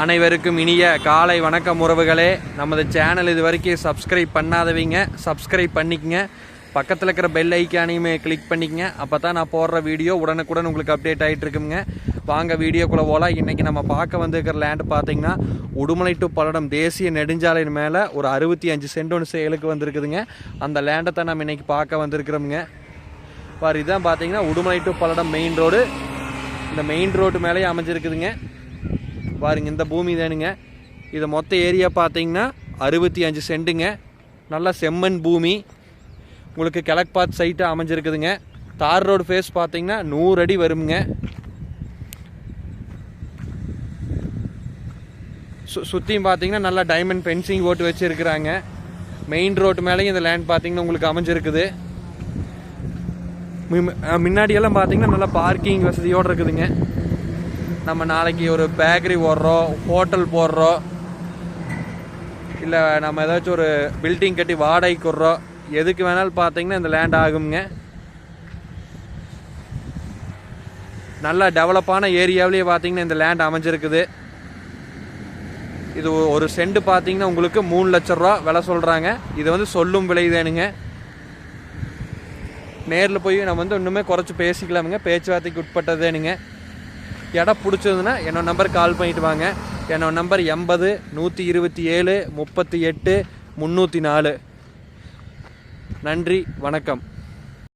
அனைவருக்கும் இனிய காலை வணக்கம் உறவுகளே. நமது சேனல் இது வரைக்கும் சப்ஸ்கிரைப் பண்ணாதவங்க. சப்ஸ்கிரைப் பண்ணிக்கங்க. பக்கத்தில் இருக்கிற பெல் ஐக்கானையுமே கிளிக் பண்ணிக்கங்க. அப்போ தான் நான் போடுற வீடியோ உடனுக்குடன் உங்களுக்கு அப்டேட் ஆகிட்டு இருக்குங்க. வாங்க வீடியோக்குள்ளே போகலாம் இன்றைக்கி நம்ம பார்க்க வந்திருக்கிற லேண்டு பார்த்தீங்கன்னா உடுமலை டு பல்லடம் தேசிய நெடுஞ்சாலையின் மேலே ஒரு அறுபத்தி அஞ்சு சென்ட் ஒன்று சேலுக்கு வந்திருக்குதுங்க. அந்த லேண்டை தான் நம்ம இன்றைக்கி பார்க்க வந்திருக்கிறோமுங்க. பாரு இதுதான் பார்த்தீங்கன்னா Udumalai to Palladam main road இந்த மெயின் ரோடு மேலேயே அமைஞ்சிருக்குதுங்க. பாருங்க இந்த பூமி தானுங்க. இது மொத்த ஏரியா பார்த்தீங்கன்னா அறுபத்தி அஞ்சு சென்ட்டுங்க. நல்லா செம்மண் பூமி. உங்களுக்கு கிழக்கு பாத் சைட்டு அமைஞ்சிருக்குதுங்க. தார் ரோடு ஃபேஸ் பார்த்தீங்கன்னா நூறு அடி வருங்க சு சுற்றியும் பார்த்தீங்கன்னா நல்லா டைமண்ட் ஃபென்சிங் போட்டு வச்சுருக்குறாங்க. மெயின் ரோட்டு மேலேயும் இந்த லேண்ட் பார்த்தீங்கன்னா உங்களுக்கு அமைஞ்சிருக்குது. முன்னாடியெல்லாம் பார்த்தீங்கன்னா நல்லா பார்க்கிங் வசதியோடு இருக்குதுங்க. நம்ம நாளைக்கு ஒரு பேக்கரி போடுறோம் ஹோட்டல் போடுறோம். இல்லை நம்ம ஏதாச்சும் ஒரு பில்டிங் கட்டி வாடகைக்கு விட்றோம். எதுக்கு வேணாலும் பார்த்தீங்கன்னா இந்த லேண்ட் ஆகுங்க நல்லா டெவலப்பான ஏரியாவிலேயே பார்த்தீங்கன்னா இந்த லேண்ட் அமைஞ்சிருக்குது. இது ஒரு சென்ட் பார்த்தீங்கன்னா உங்களுக்கு மூணு லட்ச ரூபா விலை சொல்கிறாங்க இது வந்து சொல்லும் விலை தானுங்க நேரில் போய் நம்ம வந்து இன்னுமே குறைச்சி பேசிக்கலாமுங்க. பேச்சுவார்த்தைக்கு உட்பட்டதேனுங்க இடம் பிடிச்சதுன்னா என்னோட நம்பர் கால் பண்ணிட்டு வாங்க. என்னோட நம்பர் எண்பது நூற்றி இருபத்தி ஏழு முப்பத்தி எட்டு முந்நூற்றி நாலு. நன்றி வணக்கம்.